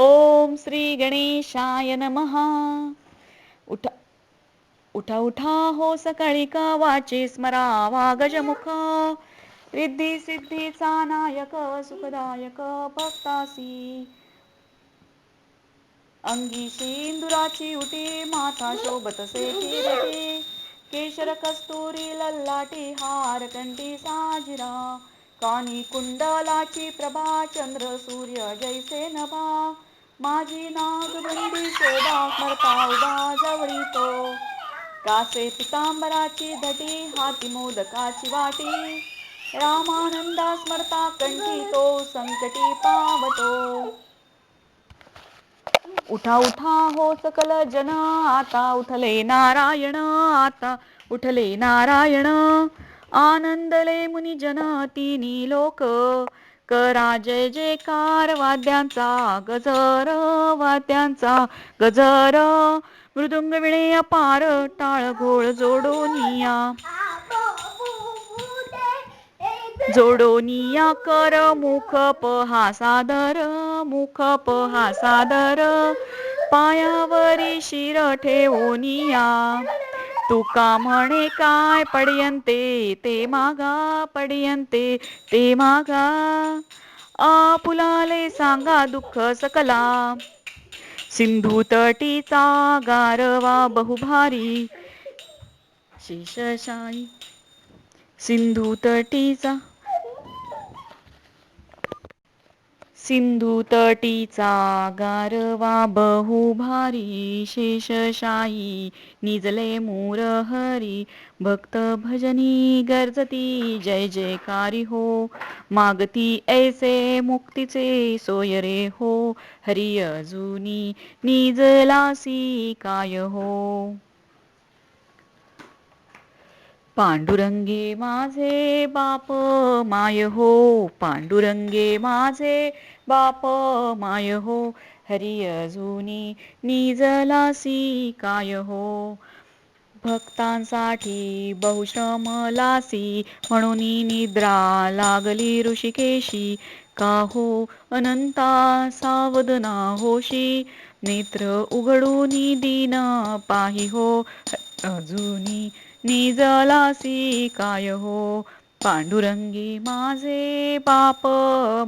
ओम श्री गणेशाय नमः. उठा उठा उठा हो सकाळी का वाचे स्मरावा गजमुख. रिद्धी सिद्धीचा नायक सुखदायक भक्तासी. अंगी सिंदुराची उटी माथा शोभतसे से केशर कस्तुरी लल्लाटी हार कंठी साजिरा. कानी कुंडलाची प्रभा चंद्र सूर्य जैसे नभा. माझी नागबंदी शोभा करता उभा जवळीतो कासे पितांबराची धटी हाती मोदकाची वाटी. रामानंदा स्मरता कंठी तो संकटी पावतो. उठा उठा हो सकल जन आता उठले नारायण आता उठले नारायण. आनंदले मुनी जन तिनी लोक. करा जय जयकार वाद्यांचा गजर वाद्यांचा गजर मृदुंग विणे अपार टाळ घोळ जोडोनिया जोडोनिया कर मुख पहा सादर मुख पहा सादर पायावरी शिर ठेवोनिया तुका म्हणे काय पडयंते? ते मागा पडयंते ते मागा. आपुलाले सांगा दुःख सकला. सिंधू तटीचा गारवा बहुभारी. शेषशाही सिंधू तटीचा सिंधू तटीचा गारवा बहु भारी शेषशाही निजले मूर हरी भक्त भजनी गर्जती जय जयकारी हो. मागती ऐसे मुक्तीचे सोयरे हो. हरी अजुनी निजलासी काय हो. पांडुरंगे माझे बाप माय हो. पांडुरंगे माझे बाप माय हो हरी अजूनी निजलासी काय हो? भक्तांसाठी बहुश्रम लासी म्हणून निद्रा लागली ऋषिकेशी. का हो अनंता सावधना होशी? नेत्र उघडून दिन पाहि हो अजूनी निजलासी काय हो? पांडुरंगी माझे बाप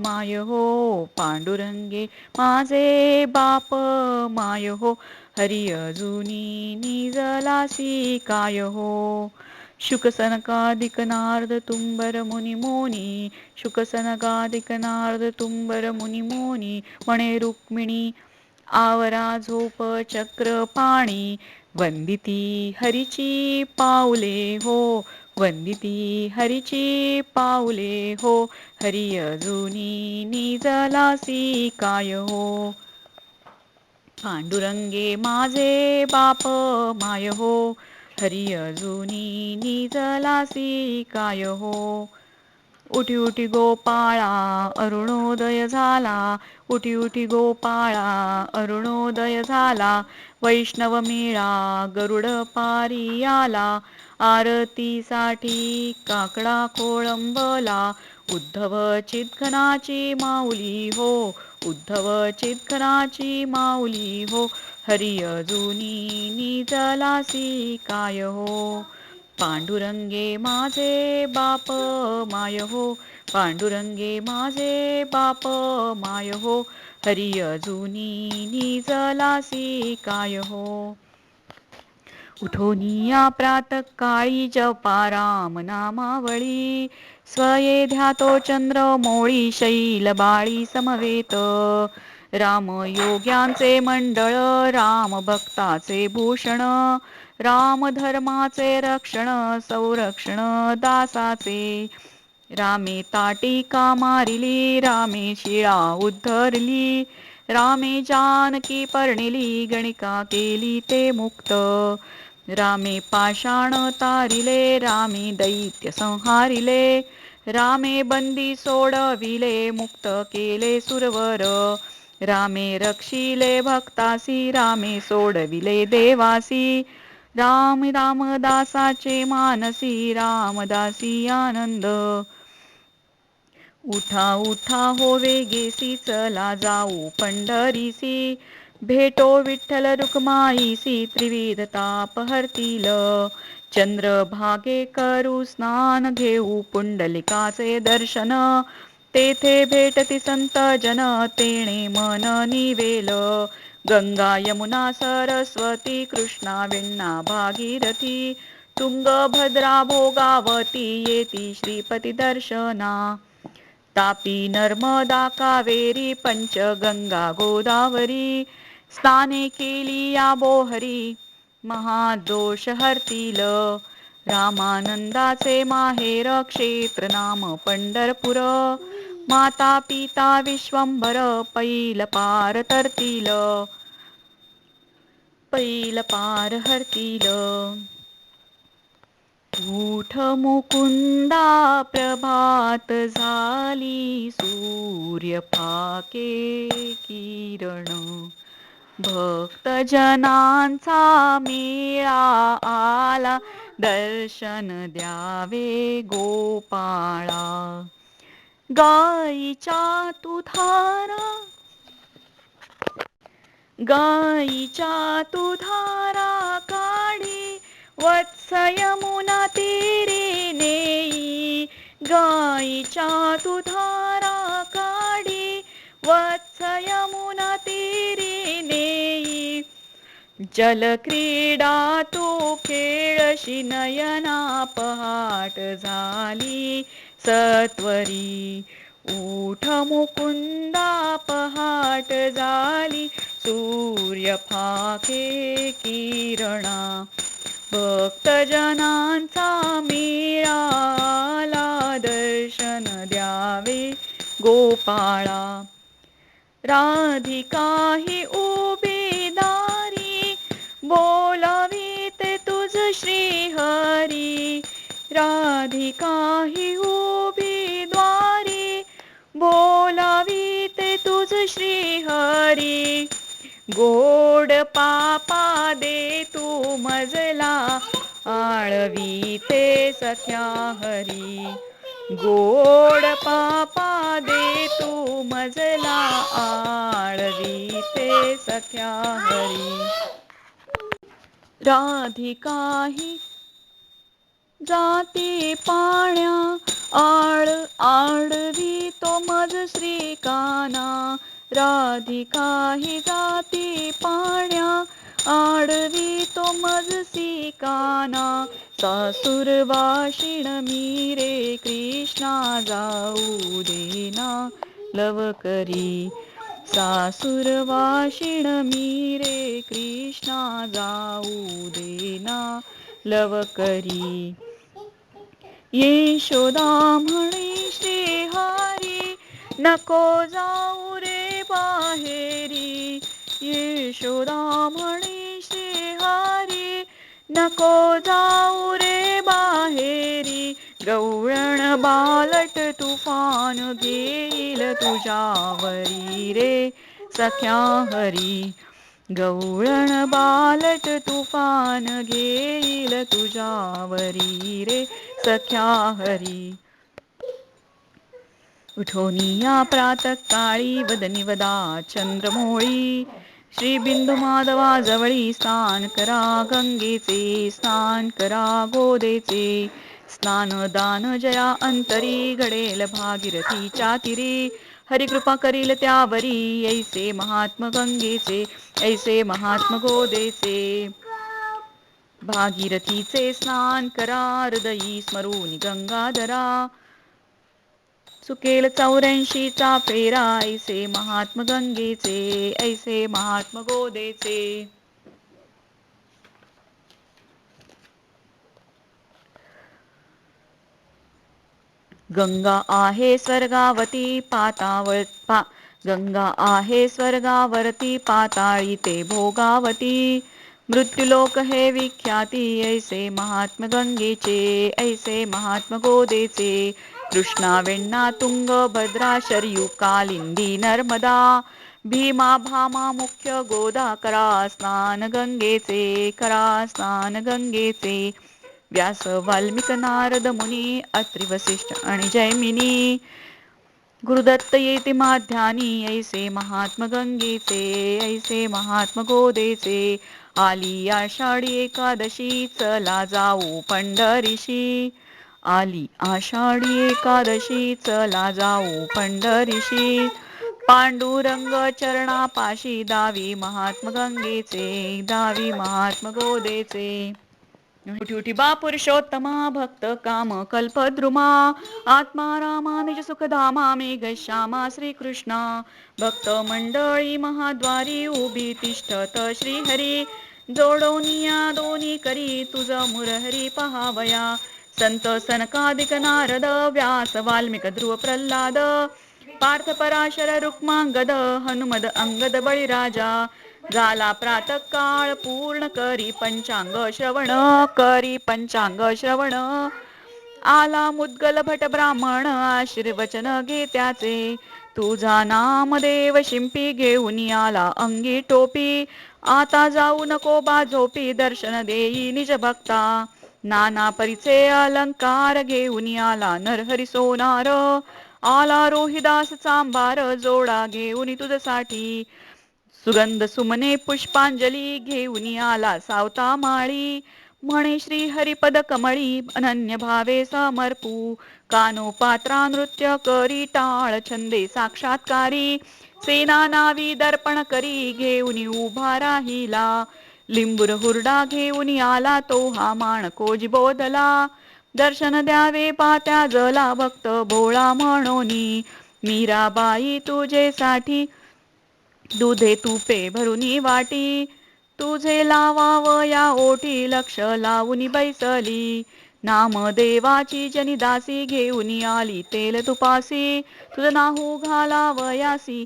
माय हो पांडुरंगे माझे बाप माय हो हरी अजुनी निजलासी काय हो? शुकसनकादिकनार्द तुंबर मुनी मोनी शुकसनकादिकनार्द तुंबर मुनी मोनी म्हणे रुक्मिणी आवरा झोप चक्र पाणी वंदिती हरीची पाऊले हो वंदिती हरीची पाऊले हो. हरी अजुनी निजलासी काय हो. पांडुरंगे माझे बाप माय हो. हरी अजुनी निजलासी काय हो. उठी उठी गोपाळा अरुणोदय झाला. उठी उठी गोपाळा अरुणोदय झाला. वैष्णव मेळा गरुड पारी आला. आरतीसाठी काकडा कोळंबला. उद्धव चितघनाची माऊली हो. उद्धव चितघनाची माऊली हो. हरी अजुनी निजलासी काय हो? पांडुरंगे माझे बाप माय हो. पांडुरंगे माझे बाप माय हो. हरी अजुनी निजलासी काय हो? उठोनिया प्रातकाळी जपा राम नामावळी. स्वये ध्यातो चंद्र मोळी शैल बाळी समवेत. राम योग्यांचे मंडळ राम भक्ताचे भूषण. राम धर्माचे रक्षण संरक्षण दासाचे. रामे ताटिका मारिली रामे शिळा उद्धरली. रामे जानकी पर्णिली गणिका केली ते मुक्त. रामे पाषाण तारिले रामे दैत्य संहारिले रामे बंदी सोडविले मुक्त केले सुरवर. रामे रक्षिले भक्तासी रामे सोडविले देवासी. राम रामदासाचे मानसी रामदासी आनंद. उठा उठा हो वेगेसी चला जाऊ पंढरीसी. भेटो विठ्ठल रुक्माईसी त्रिविध ताप हरतील चंद्रभागे करू स्नान घेऊ पुंडलिकाचे दर्शन. तेथे भेटती संत जन तेणे मन निवेल. गंगा यमुना सरस्वती कृष्णा वेण्णा भागीरथी. तुंगभद्रा भोगावती येती श्रीपती दर्शना. तापी नर्मदा कावेरी पंचगंगा गोदावरी. स्नाने केली या बोहरी महादोष हरतील रामानंदाचे माहेर क्षेत्र नाम पंढरपूर. माता पिता विश्वंभर पैल पार तरतील. पैल पार हरतील. ऊठ मुकुंदा प्रभात झाली सूर्य फाके किरण. भक्तजनांचा मेळा आला. दर्शन द्यावे गोपाळा. गाईच्या तुधारा. गाईच्या तुधारा काढी. वत्स यमुना तीरे नेई. गाईच्या तुधारा काढी. वत्स यमुना तीरे नेई जलक्रीडा तू खेळशी नयना पहाट झाली. सत्वरी उठ मुकुंदा पहाट झाली. सूर्य फाके किरणा भक्तजनांचा मिळाला दर्शन द्यावे. गोपाळा राधिका ही उभी दारी बोलावीत तुझ श्रीहरी. राधिका ही उभी द्वारी बोलावीत तुझ श्रीहरी. गोड पापा दे तू मजला आळवी ते सख्या हरी. गोड पापा दे तू मजला आळवी ते सख्या हरी राधिकाही जाती पाण्या आळ आडवी तो मज श्रीकाना. राधिकाही जाती पाण्या आडवी तो मज सिकाना सासुरवाशिण मी रे कृष्णा जाऊ देना लवकरी. सासुर मी रे कृष्णा जाऊ देना लवकरी. यशोदा म्हणे श्रीहारी नको जाऊ रे बाहेरी. यशोदा म्हणे श्रीहारी नको जाऊ रे बाहेरी. गवळण बालट तुफान घेईल तुझ्यावरी रे. सख्या हरी गवळण बालट तुफान घेईल तुझ्यावरी रे. सख्या हरी. उठोनिया प्रात काळी वदनी वदा चंद्रमोळी. श्री बिंदू माधवा जवळी स्नान करा गंगेचे स्नान करा गोदेचे स्नान दान जया अंतरी घडेल भागीरथीच्या तिरी हरिकृपा करील त्यावरी ऐसे महात्म गंगेचे ऐसे महात्म गोदेचे. भागीरथीचे स्नान करा हृदयी स्मरून गंगाधरा. चुकेल चौऱ्याऐंशीचा फेरा ऐसे महात्म गंगेचे ऐसे महात्म गोदेचे. गंगा आहे स्वर्गावती पातावळ पा गंगा आहे स्वर्गावरती पाताळी ते भोगावती. मृत्युलोक हे विख्याती ऐसे महात्म गंगेचे ऐसे महात्म गोदेचे. कृष्णा वेण्णा तुंग भद्रा शरयू कालिंदी नर्मदा भीमा भामा मुख्य गोदा करा स्नान गंगेचे करा स्नान गंगेचे. व्यास वाल्मिक नारद मुनी अत्रि वसिष्ठ आणि जैमिनी. गुरुदत्त येते माध्यानी ऐसे महात्म गंगेचे ऐसे महात्म गोदेचे. आली आषाढी एकादशी चला जाऊ पंढरीशी. आली. आषाढी एकादशी चला जाऊ पंढरीशी. पांडुरंग चरणापाशी दावी महात्म गंगेचे दावी महात्म गोदेचे. बा पुरुषोत्तमा भक्त काम कल्पद्रुमा. आत्मा रामा निज सुखधामा मेघ श्यामा श्रीकृष्णा. भक्त मंडळी महाद्वारी उभी तिष्ठत श्रीहरी. जोडोनिया दोनी करी तुझ मुरहरी पहावया. संत सनकादिक नारद व्यास वाल्मिक ध्रुव प्रल्हाद पार्थ पराशर रुक्मांगद हनुमद अंगद बळीराजा झाला प्रात काळ पूर्ण करी पंचांग श्रवण करी पंचांग श्रवण. आला मुद्गल भट ब्राह्मण आशीर्वचन घेत्याचे. तुझा तुझा नामदेव शिंपी घेऊन आला अंगी टोपी. आता जाऊ नको बा झोपी दर्शन देई निज भक्ता नाना परिचय अलंकार घेऊन आला नरहरी सोनार. आला रोहिदास चांबार जोडा घेऊन तुझसाठी. सुगंध सुमने पुष्पांजली घेऊन आला सावता माळी. म्हणे श्री हरिपद कमळी अनन्य भावे समर्पू. कानो पात्रा नृत्य करी टाळ छंदे साक्षात्कारी. सेना नावी दर्पण करी घेऊन उभा राहिला. लिंबुर हुरडा घेऊन आला तो हा माणकोजी बोधला दर्शन द्यावे पात्या जला भक्त बोळा म्हणोनी मीराबाई तुझेसाठी दुधे तुपे भरुनी वाटी तुझे लावावया ओठी लक्ष लावून बैसली नामदेवाची जनी दासी घेऊन आली तेल तुपासी तुझं नाहू घालावयासी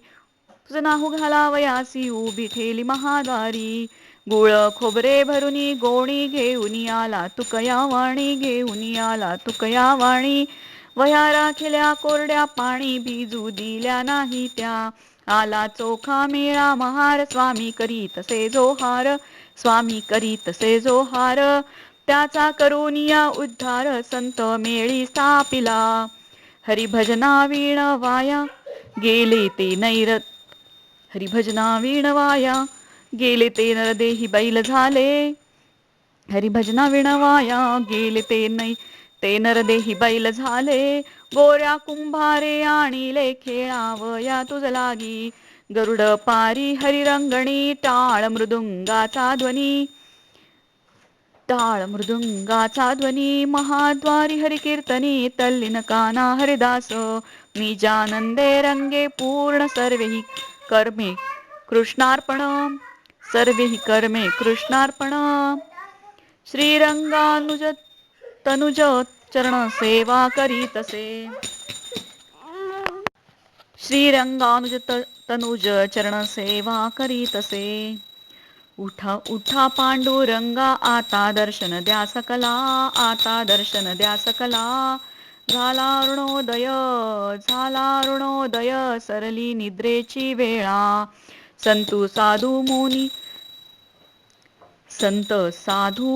तुझं नाहू घालावयासी उभी ठेली महादारी गुळ खोबरे भरुनी गोणी घेऊन आला तुकया वाणी घेऊन आला तुकया वाणी. वया राखल्या कोरड्या पाणी भिजू दिल्या नाही त्या. आला चोखा मेळा महार स्वामी करीत से जोहार. स्वामी करीत से जोहार. त्याचा करुनिया उद्धार संत मेळी स्थापिला. हरिभजना वीण वाया गेले ते नैर हरिभजना वीण वाया गेले ते नरदेही बैल झाले. हरिभजना विणवाया गेले ते नाही ते नरदेही बैल झाले. गोऱ्या कुंभारे आणिले खेळावया तुझ लागी. गरुड पारी हरिरंगणी टाळ मृदुंगाचा ध्वनी. टाळ मृदुंगाचा ध्वनी महाद्वारी हरिकीर्तनी तल्लीन काना हरिदास निजानंदे रंगे पूर्ण सर्वे कर्मे कृष्णार्पण. सर्वे हि कर्मे कृष्णार्पण। श्रीरंगानुज तनुज चरण सेवा करीतसे। श्रीरंगानुज तनुज चरण सेवा करीतसे। उठा उठा पांडुरंगा आता दर्शन द्या सकला आता दर्शन द्या सकला। झाला अरुणोदय झाला अरुणोदय सरली निद्रेची वेळा। संतू साधू मोनी संत साधू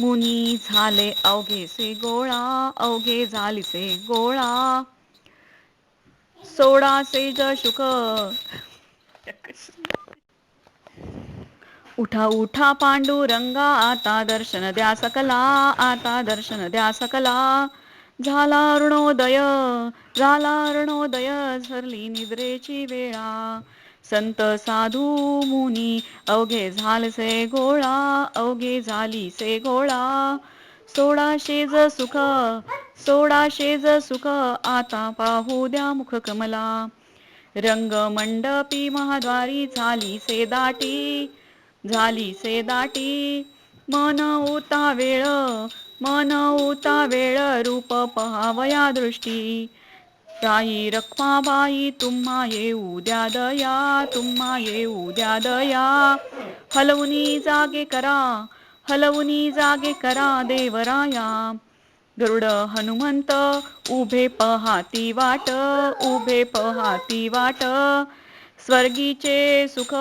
मुनी झाले अवघेसे गोळा अवघे झालीसे गोळा. सोडा से शुक उठा उठा पांडुरंगा आता दर्शन द्या सकला आता दर्शन द्या सकला. झाला अरुणोदय झाला अरुणोदय झरली निद्रेची वेळा. संत साधू मुनी अवघे झालसे गोळा अवघे झालीसे गोळा. सोळाशे ज सुख सोळाशेज सुख आता पाहू द्या मुख कमला. रंग मंडपी महाद्वारी झाली से दाटी झाली से दाटी. मन उता वेळ मन उता वेळ रूप पहावया दृष्टी. ताई रखमाबाई तुम्हा येऊ द्या दया तुम्हा येऊ द्या दया. हलवुनी जागे करा हलवुनी जागे करा देवराया. गरुड हनुमंत उभे पहाती वाट उभे पहाती वाट. स्वर्गीचे सुख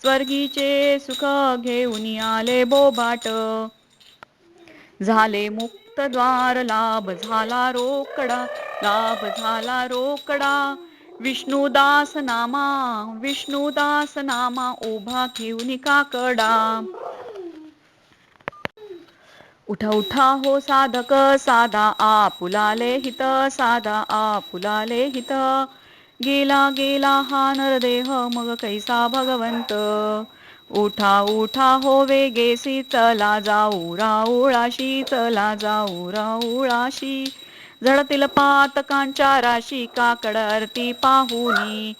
स्वर्गीचे सुख घेऊन आले बोबाट. झाले मुक्त द्वार लाभ झाला रोकडा लाभ झाला रोकडा. विष्णुदास नामा विष्णुदास नामा उभा घेऊन काकडा उठा उठा हो साधक साधा आपुलाले हित साधा आपुलाले हित. गेला गेला हा नरदेह मग कैसा भगवंत? उठा उठा हो वेगेसी चला जाऊ राऊळाशी चला जाऊ राऊळाशी झडतील पातकांच्या राशी काकड आरती पाहुनी.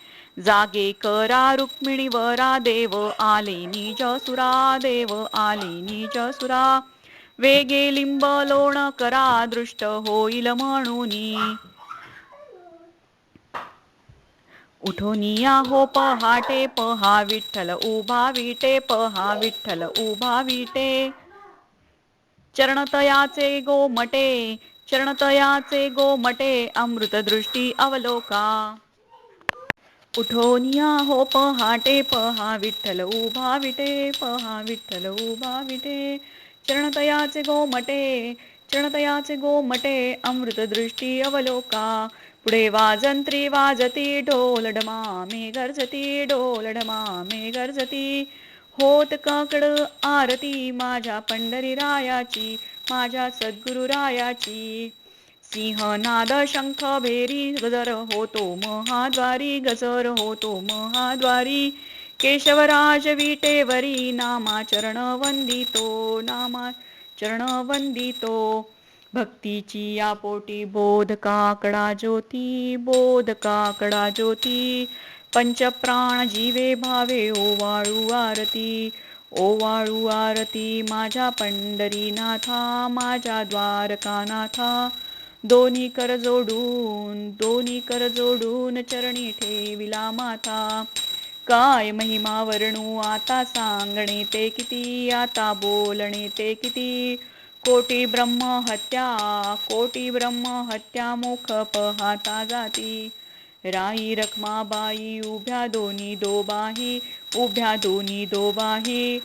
जागे करा रुक्मिणी वरा देव आले निज सुरा देव आले निज सुरा. वेगे लिंब लोण करा दृष्ट होईल म्हणून. उठोनिया हो पहाटे पहा विठ्ठल उभा विटे पहा विठ्ठल उभा विटे. चरणतयाचे गोमटे चरणतयाचे गोमटे अमृतदृष्टी अवलोका. उठोनिया हो पहाटे पहा विठ्ठल उभा विटे पहा विठ्ठल उभा विटे. चरणतयाचे गोमटे चरणतयाचे गोमटे अमृतदृष्टी अवलोका. पुढे वाजंत्री वाजती ढोलढमा मे गरजती ढोलढमा मे गरजती. होत काकड आरती माझ्या पंढरी रायाची माझ्या सद्गुरु रायाची सिंहनाद शंख भेरी गजर होतो महाद्वारी गजर होतो महाद्वारी. केशवराज विटेवरी नामा चरण वंदितो नामा चरण वंदितो. भक्तीची या पोटी बोध काकडा ज्योती बोध काकडा ज्योती. पंचप्राण जीवे भावे ओवाळू आरती ओवाळू आरती माझ्या पंढरीनाथा माझ्या द्वारकानाथा. दोन्ही कर जोडून दोन्ही कर जोडून चरणी ठेविला माथा. काय महिमा वर्णू आता सांगणे ते किती आता बोलणे ते किती? कोटी ब्रह्म हत्या कोटी ब्रह्म हत्या मुख पहाता जाती. राई रखमाबाई उभ्या दोन्ही दोबाही उभ्या दोन्ही दोबाही.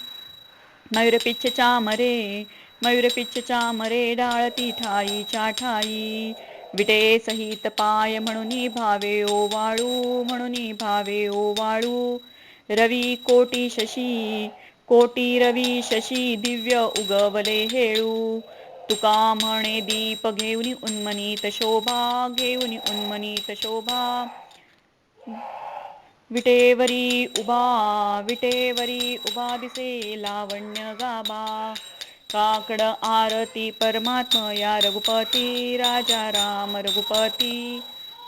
मयूरपिच्छ मरे मयूरपिच्छ मरे डाळती ठाई ठाई. विटे सहित पाय म्हणून भावे ओवाळू म्हणून भावे ओवाळू. रवी कोटी शशी कोटी रवी शशी दिव्य उगवले हेळू. तुका म्हणे दीप घेऊन उन्मनीत शोभा घेऊन उन्मनीत शोभा. विटेवरी उभा विटेवरी उभा दिसे लावण्य गाबा काकड आरती परमात्मा या रघुपती राजा राम रघुपती.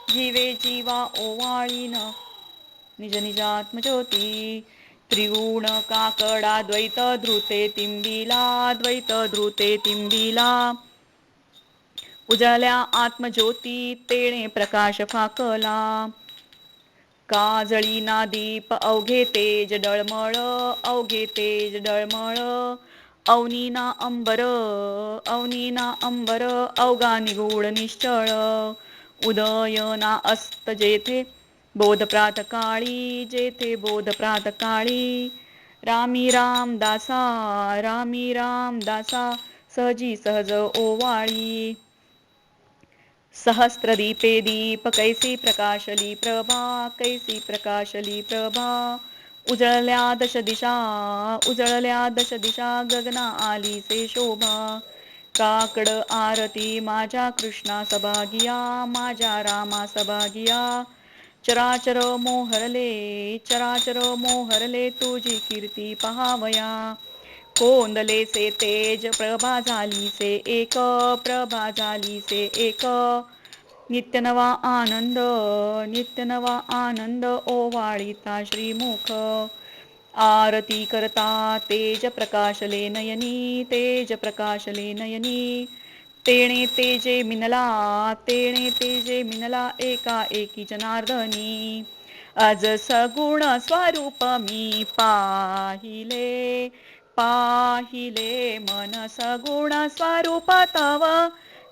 जीवे जीवा ओवाळीन. निज निजात्मज्योती. त्रिगुण काकडा द्वैत धृते तिंबिला द्वैत धृते तिंबिला उजळल्या आत्मज्योती तेणे प्रकाश फाकला काजळी ना दीप अवघे तेज डळमळ अवघे तेज डळमळ। अवनीना अंबर अवनीना अंबर अवगा निगूढ निश्चळ। उदयना अस्त जेथे बोध काळी जेथे बोध काळी रामी राम दासा रामी राम दासा सहजी सहज ओवाळी. सहस्रदीपे दीप कैसी प्रकाशली प्रभा कैसी प्रकाशली प्रभा. उजळल्या दश दिशा उजळल्या दश दिशा गगना आली से शोभा. काकड आरती माझ्या कृष्णा सभागिया माझ्या रामा सभागिया चराचर मोहरले चराचर मोहरले तुझी कीर्ती पहावया. कोंदले से तेज प्रभा झाली से एक प्रभा झाली से एक. नित्य नवा आनंद नित्य नवा आनंद ओवाळिता श्रीमुख. आरती करता तेज प्रकाशले नयनी तेज प्रकाशले नयनी. तेणे तेजे मिनला तेणे तेजे मिनला एका एकी जनार्दनी. अज सगुण स्वरूप मी पाहिले पाहिले मन सगुण स्वरूप तव.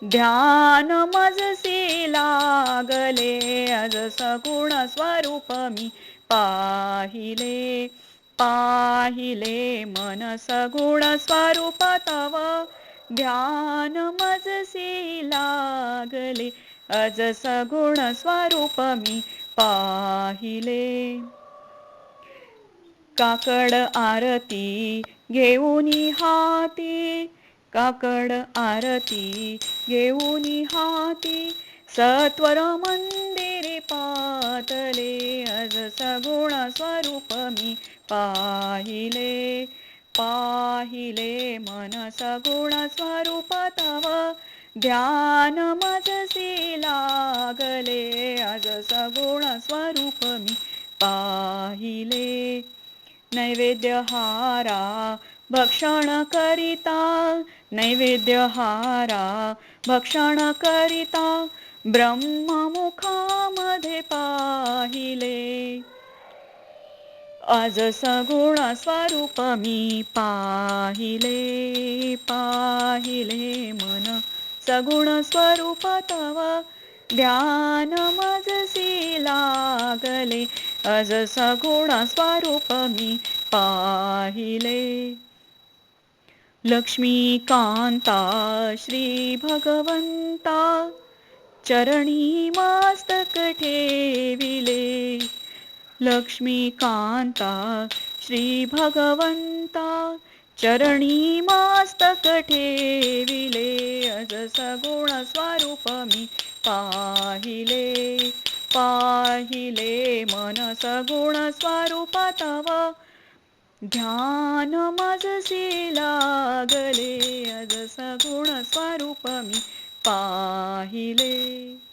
ध्यान मजसी लागले अज सगुण स्वरूप मी पाहिले पाहिले मन सगुण स्वरूप तव. ध्यान मजसी लागले. अज सगुण स्वरूप मी पाहिले. काकड आरती घेऊन हाती. काकड आरती घेऊन हाती. सत्वर मंदिरे पातले. अज सगुण स्वरूप मी पाहिले. पाहिले मन सगुण स्वरूप तव. ध्यान मजसी लागले आज सगुण स्वरूप मी पाहिले. नैवेद्य हारा भक्षण करिता. नैवेद्य हारा भक्षण करिता. ब्रह्ममुखामध्ये पाहिले. आज सगुण स्वरूप मी पाहिले पाहिले मन. सगुण स्वरूप तव ध्यान मजसी लागले अज सगुण स्वरूप मी पाहिले. लक्ष्मीकांता श्री भगवंता चरणी मास्तक ठेविले. लक्ष्मीकांता श्री भगवंता चरणी ठेविले. अज सगुण स्वरूप मी पाहिले पाहिले मन सगुण स्वरूप तव. ध्यान मजसी लागले अज सगुण स्वरूप मी पाहिले.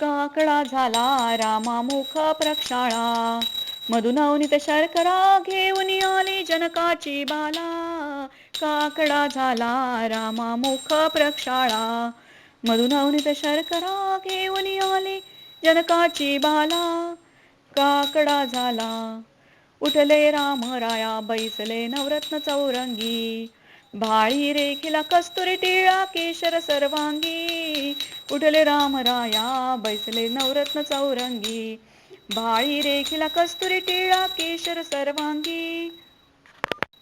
काकडा झाला रामामुख प्रक्षाळा. मधुनावनीत शर्करा घेऊन आली जनकाची बाला. काकडा झाला रामा मोख प्रक्षाळा. मधुनावनीत शर्करा घेऊन आली जनकाची बाला. काकडा झाला. उठले राम राया बैसले नवरत्न चौरंगी. भाळी रेखिला कस्तुरी टिळा केशर सर्वांगी. उठले रामराया बैसले नवरत्न चौरंगी. भाळी रेखिला कस्तुरी टिळा केशर सर्वांगी.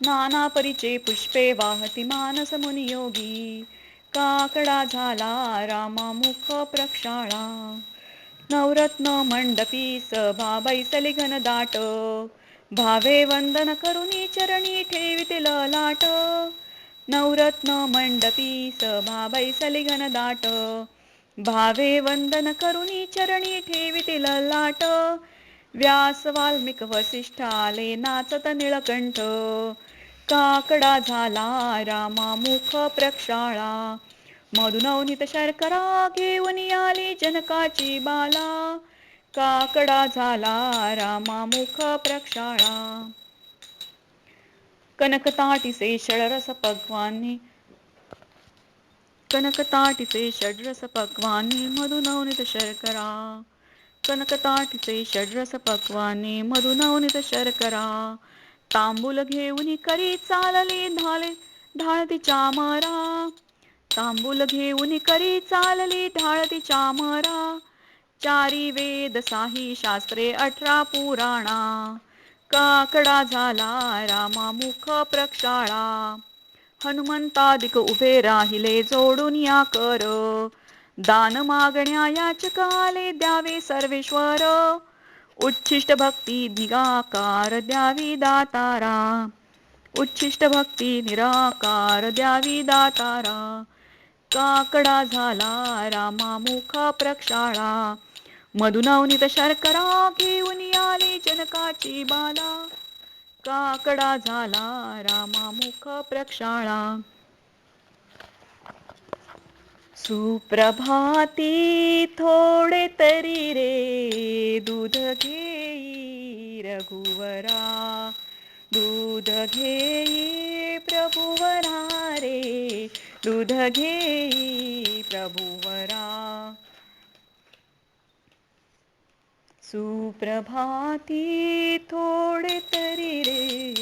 नाना परिचे पुष्पे वाहती मानस मुनियोगी काकडा झाला रामा मुख प्रक्षाळा. नवरत्न मंडपी सभा बैसली घनदाट. भावे वंदन करुनी चरणी ठेविते ललाट. नवरत्न मंडपी सभा बैसली घनदाट भावे वंदन करुणी चरणी ठेविते लाट. व्यास वाल्मिक वसिष्ठ आले नाचत निळकंठ. काकडा झाला रामा मुख प्रक्षाळा. मधुनवनीत शर्करा घेऊन आली जनकाची बाला. काकडा झाला रामा मुख प्रक्षाळा. कनकताटिसे षडरस पक्वानी कनकताटीचे षड्रस पक्वानी मधुनवनीत शर्करा। कनकताटीचे षड्रस पक्वानी मधुनवनीत शर्करा। तांबूल घेऊन करी चालली धाले ढाळती चामारा तांबूल घेऊन करी चालली ढाळती चामारा चारी वेद साही शास्त्रे अठरा पुराणा। काकडा झाला रामा मुख प्रक्षाळा. हनुमंतादिक उभे राहिले जोडून या कर. दान मागण्या याचकाले द्यावे सर्वेश्वर. उच्छिष्ट भक्ती निराकार द्यावी दातारा. उच्छिष्ट भक्ती निराकार द्यावी दातारा. काकडा झाला रामा मुख प्रक्षाळा. मधुनवनीत शर्करा घेऊन आली जनकाची बाला. काकडा झाला रामा मुख प्रक्षाळा. सुप्रभाती थोडे तरी रे दूध घेई रघुवरा. दूध घेई प्रभुवरा रे दूध घेई प्रभुवरा. सुप्रभाती थोडे तरी रे.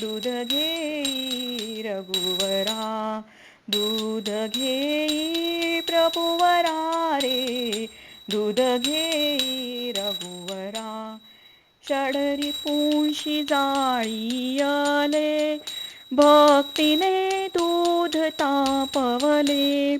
दूध घेई रघुवरा दूध घेई प्रभुवरा रे. दूध घेई रघुवरा षडरी पुंशी जाळी आले. भक्तीने दूध तापवले.